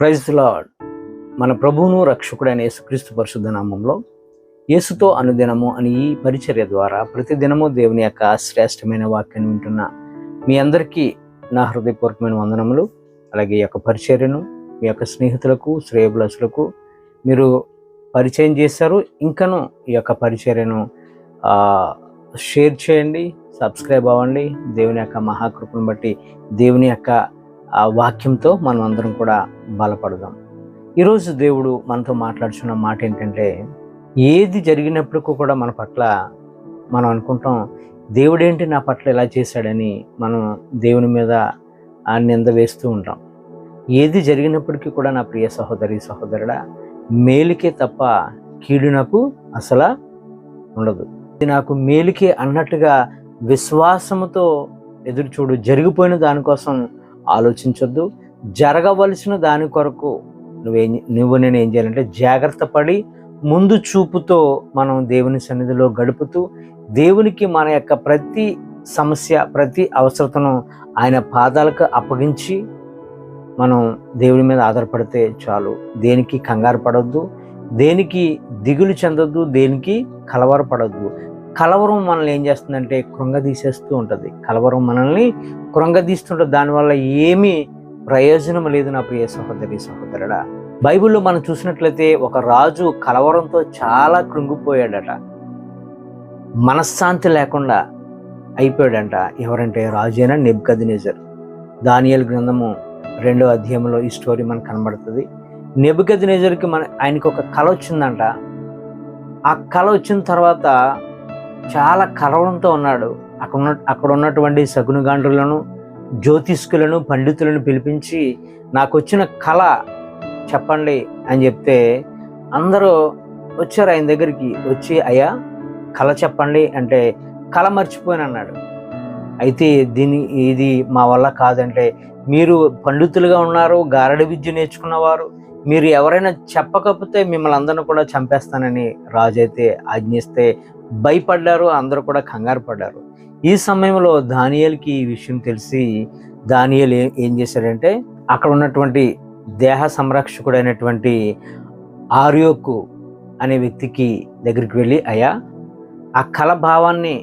Praise lord. మన ప్రభువును రక్షకుడైన యేసుక్రీస్తు పరిశుద్ధ నామంలో యేసుతో అనుదినము అని ఈ పరిచర్య ద్వారా ప్రతిదినము దేవుని యొక్క శ్రేష్టమైన వాక్యాన్ని వింటున్న మీ అందరికీ నా హృదయపూర్వకమైన వందనములు అలాగే ఈ యొక్క పరిచర్యను మీ యొక్క స్నేహితులకు శ్రేయబులసులకు మీరు పరిచయం చేశారు. ఇంకను ఈ యొక్క పరిచర్యను షేర్ చేయండి సబ్స్క్రైబ్ అవ్వండి. దేవుని యొక్క మహాకృపను బట్టి దేవుని యొక్క ఆ వాక్యంతో మనం అందరం కూడా బలపడదాం. ఈరోజు దేవుడు మనతో మాట్లాడుచున్న మాట ఏంటంటే ఏది జరిగినప్పటికీ కూడా మన పట్ల మనం అనుకుంటాం దేవుడేంటి నా పట్ల ఇలా చేశాడని మనం దేవుని మీద ఆ నింద వేస్తూ ఉంటాం. ఏది జరిగినప్పటికీ కూడా నా ప్రియ సహోదరి సహోదరుడా మేలుకే తప్ప కీడు నాకు అసలు ఉండదు. ఇది నాకు మేలుకే అన్నట్టుగా విశ్వాసముతో ఎదురు చూడు జరిగిపోయిన దానికోసం ఆలోచించొద్దు. జరగవలసిన దాని కొరకు నువ్వేం నువ్వు నేను ఏం చేయాలంటే జాగ్రత్త పడి ముందు చూపుతో మనం దేవుని సన్నిధిలో గడుపుతూ దేవునికి మన యొక్క ప్రతి సమస్య ప్రతి అవసరతను ఆయన పాదాలకు అప్పగించి మనం దేవుని మీద ఆధారపడితే చాలు. దేనికి కంగారు పడొద్దు. దేనికి దిగులు చెందొద్దు. దేనికి కలవరపడొద్దు. కలవరం మనల్ని ఏం చేస్తుందంటే కృంగదీసేస్తూ ఉంటుంది. కలవరం మనల్ని కృంగదీస్తుంటుంది దానివల్ల ఏమీ ప్రయోజనం లేదు నా ప్రియ సహోదరి సహోదరుడా. బైబిల్లో మనం చూసినట్లయితే ఒక రాజు కలవరంతో చాలా కృంగిపోయాడట. మనశ్శాంతి లేకుండా అయిపోయాడంట. ఎవరంటే రాజు అయినా నెబ్కదినేజర్. దానియల్ గ్రంథము రెండో అధ్యాయంలో ఈ స్టోరీ మనకు కనబడుతుంది. నెబుకదినేజర్కి మన ఆయనకి ఒక కళ వచ్చిందంట. ఆ కళ వచ్చిన తర్వాత చాలా కలవరంతో ఉన్నాడు. అక్కడ ఉన్న అక్కడ ఉన్నటువంటి సగునుగాండ్రులను జ్యోతిష్కులను పండితులను పిలిపించి నాకు వచ్చిన కళ చెప్పండి అని చెప్తే అందరూ వచ్చారు ఆయన దగ్గరికి. వచ్చి అయ్యా కళ చెప్పండి అంటే కళ మర్చిపోయాను అన్నాడు. అయితే దీని ఇది మా వల్ల కాదంటే మీరు పండితులుగా ఉన్నారు గారడి విద్య నేర్చుకున్నవారు మీరు ఎవరైనా చెప్పకపోతే మిమ్మల్ని అందరిని కూడా చంపేస్తానని రాజు అయితే ఆజ్ఞిస్తే భయపడ్డారు అందరూ కూడా కంగారు పడ్డారు. ఈ సమయంలో దానియల్కి ఈ విషయం తెలిసి దానియల్ ఏం చేశాడంటే అక్కడ ఉన్నటువంటి దేహ సంరక్షకుడైనటువంటి ఆర్యోకు అనే వ్యక్తికి దగ్గరికి వెళ్ళి అయ్యా ఆ కళ భావాన్ని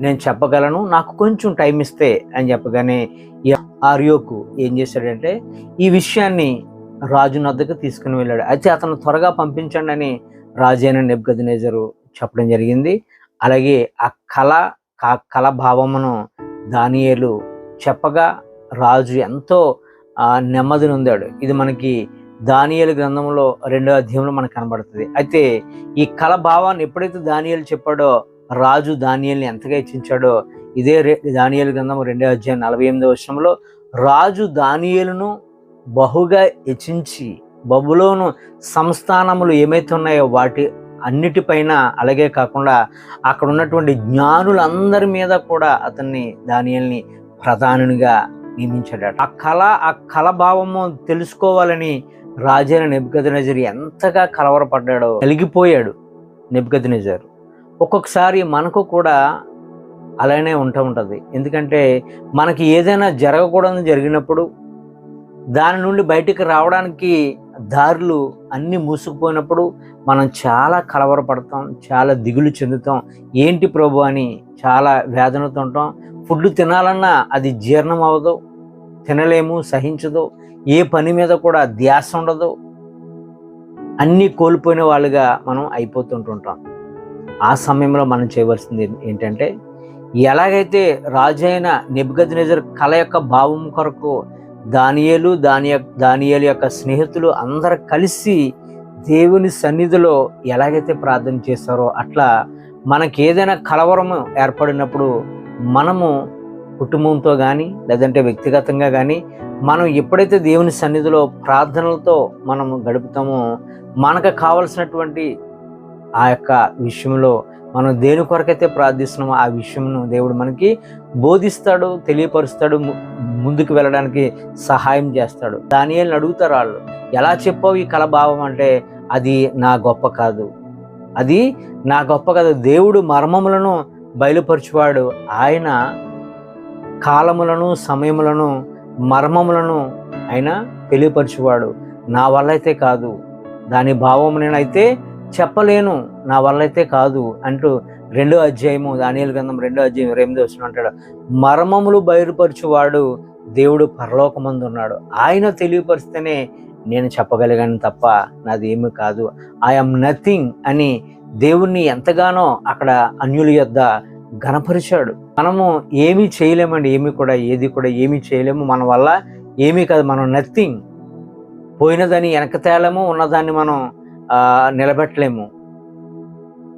నేను చెప్పగలను నాకు కొంచెం టైం ఇస్తే అని చెప్పగానే ఈ ఆర్యోకు ఏం చేశాడంటే ఈ విషయాన్ని రాజు నద్దకు తీసుకుని వెళ్ళాడు. అయితే అతను త్వరగా పంపించండి అని రాజైన నెబ్గదినేజరు చెప్పడం జరిగింది. అలాగే ఆ కళ ఆ కళ భావమును దానియేలు చెప్పగా రాజు ఎంతో ఆ, నెమ్మది నొందాడు. ఇది మనకి దానియలు గ్రంథంలో రెండో అధ్యాయంలో మనకు కనబడుతుంది. అయితే ఈ కళ భావాన్ని ఎప్పుడైతే దానియలు చెప్పాడో రాజు దానియల్ని ఎంతగా ఇచ్చించాడో ఇదే దానియలు గ్రంథం రెండో అధ్యాయం నలభై ఎనిమిదో వర్షంలో రాజు దానియలను బహుగా హెచ్చించి బబులోను సంస్థానములు ఏమైతే ఉన్నాయో వాటి అన్నిటిపైన అలాగే కాకుండా అక్కడ ఉన్నటువంటి జ్ఞానులందరి మీద కూడా అతన్ని దానియల్ని ప్రధానునిగా నియమించాడు ఆ కళ ఆ కళ భావము తెలుసుకోవాలని రాజైన నజర్ ఎంతగా కలవరపడ్డాడో కలిగిపోయాడు నెబ్కదనజర్. ఒక్కొక్కసారి మనకు కూడా అలానే ఉంటూ ఉంటుంది. ఎందుకంటే మనకి ఏదైనా జరగకూడదు జరిగినప్పుడు దాని నుండి బయటికి రావడానికి దారులు అన్నీ మూసుకుపోయినప్పుడు మనం చాలా కలవరపడతాం చాలా దిగులు చెందుతాం. ఏంటి ప్రభు అని చాలా వేదనతో ఉంటాం. ఫుడ్ తినాలన్నా అది జీర్ణం అవ్వదు తినలేము సహించదు. ఏ పని మీద కూడా ధ్యాస ఉండదు. అన్నీ కోల్పోయిన వాళ్ళుగా మనం అయిపోతుంటుంటాం. ఆ సమయంలో మనం చేయవలసింది ఏంటంటే ఎలాగైతే రాజైన నెబ్గద్నెజర్ కళ యొక్క భావం కొరకు దానియలు దాని యొక్క యొక్క స్నేహితులు అందరు కలిసి దేవుని సన్నిధిలో ఎలాగైతే ప్రార్థన చేస్తారో అట్లా మనకి ఏదైనా కలవరం ఏర్పడినప్పుడు మనము కుటుంబంతో కానీ లేదంటే వ్యక్తిగతంగా కానీ మనం ఎప్పుడైతే దేవుని సన్నిధిలో ప్రార్థనలతో మనం గడుపుతామో మనకు కావలసినటువంటి ఆ యొక్క విషయంలో మనం దేని కొరకైతే ప్రార్థిస్తున్నామో ఆ విషయంను దేవుడు మనకి బోధిస్తాడు తెలియపరుస్తాడు ము- ముందుకు వెళ్ళడానికి సహాయం చేస్తాడు. దానియల్ని అడుగుతారు వాళ్ళు ఎలా చెప్పావు ఈ కలభావం అంటే అది నా గొప్ప కాదు. అది నా గొప్ప కాదు. దేవుడు మర్మములను బయలుపరచువాడు. ఆయన కాలములను సమయములను మర్మములను ఆయన తెలియపరచువాడు. నా వల్ల అయితే కాదు. దాని భావం నేనైతే చెప్పలేను నా వల్ల అయితే కాదు అంటూ రెండో అధ్యాయము దానియలు గ్రంథం రెండో అధ్యాయం ఎనిమిది వచ్చిన అంటాడు. మర్మములు బయలుపరచువాడు దేవుడు పరలోకమందు ఉన్నాడు ఆయన తెలియపరిస్తేనే నేను చెప్పగలిగాను తప్ప నాది ఏమి కాదు. ఐఎమ్ నథింగ్ అని దేవుణ్ణి ఎంతగానో అక్కడ అన్యుల యొద్ద గణపరిచాడు. మనము ఏమీ చేయలేమండి ఏమి కూడా ఏది కూడా ఏమీ చేయలేము. మన వల్ల ఏమీ కాదు మనం నథింగ్ పోయినదని వెనక తేలేము ఉన్నదాన్ని మనం నిలబెట్టలేము.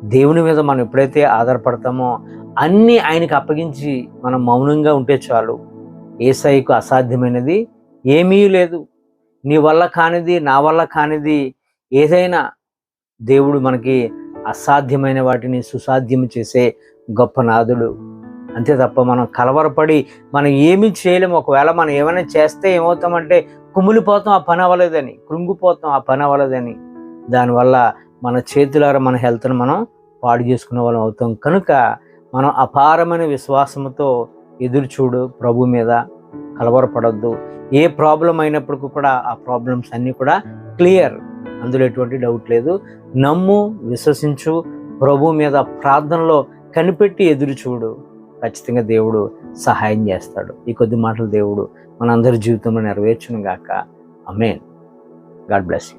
దేవుని మీద మనం ఎప్పుడైతే ఆధారపడతామో అన్నీ ఆయనకి అప్పగించి మనం మౌనంగా ఉంటే చాలు. ఏసైకు అసాధ్యమైనది ఏమీ లేదు. నీ వల్ల కానిది నా వల్ల కానిది ఏదైనా దేవుడు మనకి అసాధ్యమైన వాటిని సుసాధ్యం చేసే గొప్ప నాదుడు. అంతే తప్ప మనం కలవరపడి మనం ఏమీ చేయలేము. ఒకవేళ మనం ఏమైనా చేస్తే ఏమవుతామంటే కుమిలిపోతాం ఆ పని అవ్వలేదని కృంగిపోతాం ఆ పని అవ్వలేదని. దానివల్ల మన చేతులారా మన హెల్త్ను మనం పాడు చేసుకునే వాళ్ళం అవుతాం. కనుక మనం అపారమైన విశ్వాసంతో ఎదురు చూడు ప్రభు మీద కలవరపడద్దు. ఏ ప్రాబ్లం అయినప్పటికీ కూడా ఆ ప్రాబ్లమ్స్ అన్నీ కూడా క్లియర్. అందులో ఎటువంటి డౌట్ లేదు. నమ్ము విశ్వసించు ప్రభు మీద ప్రార్థనలో కనిపెట్టి ఎదురు చూడు ఖచ్చితంగా దేవుడు సహాయం చేస్తాడు. ఈ కొద్ది మాటలు దేవుడు మనందరి జీవితంలో నెరవేర్చును గాక అమేన్ గాడ్ బ్లెస్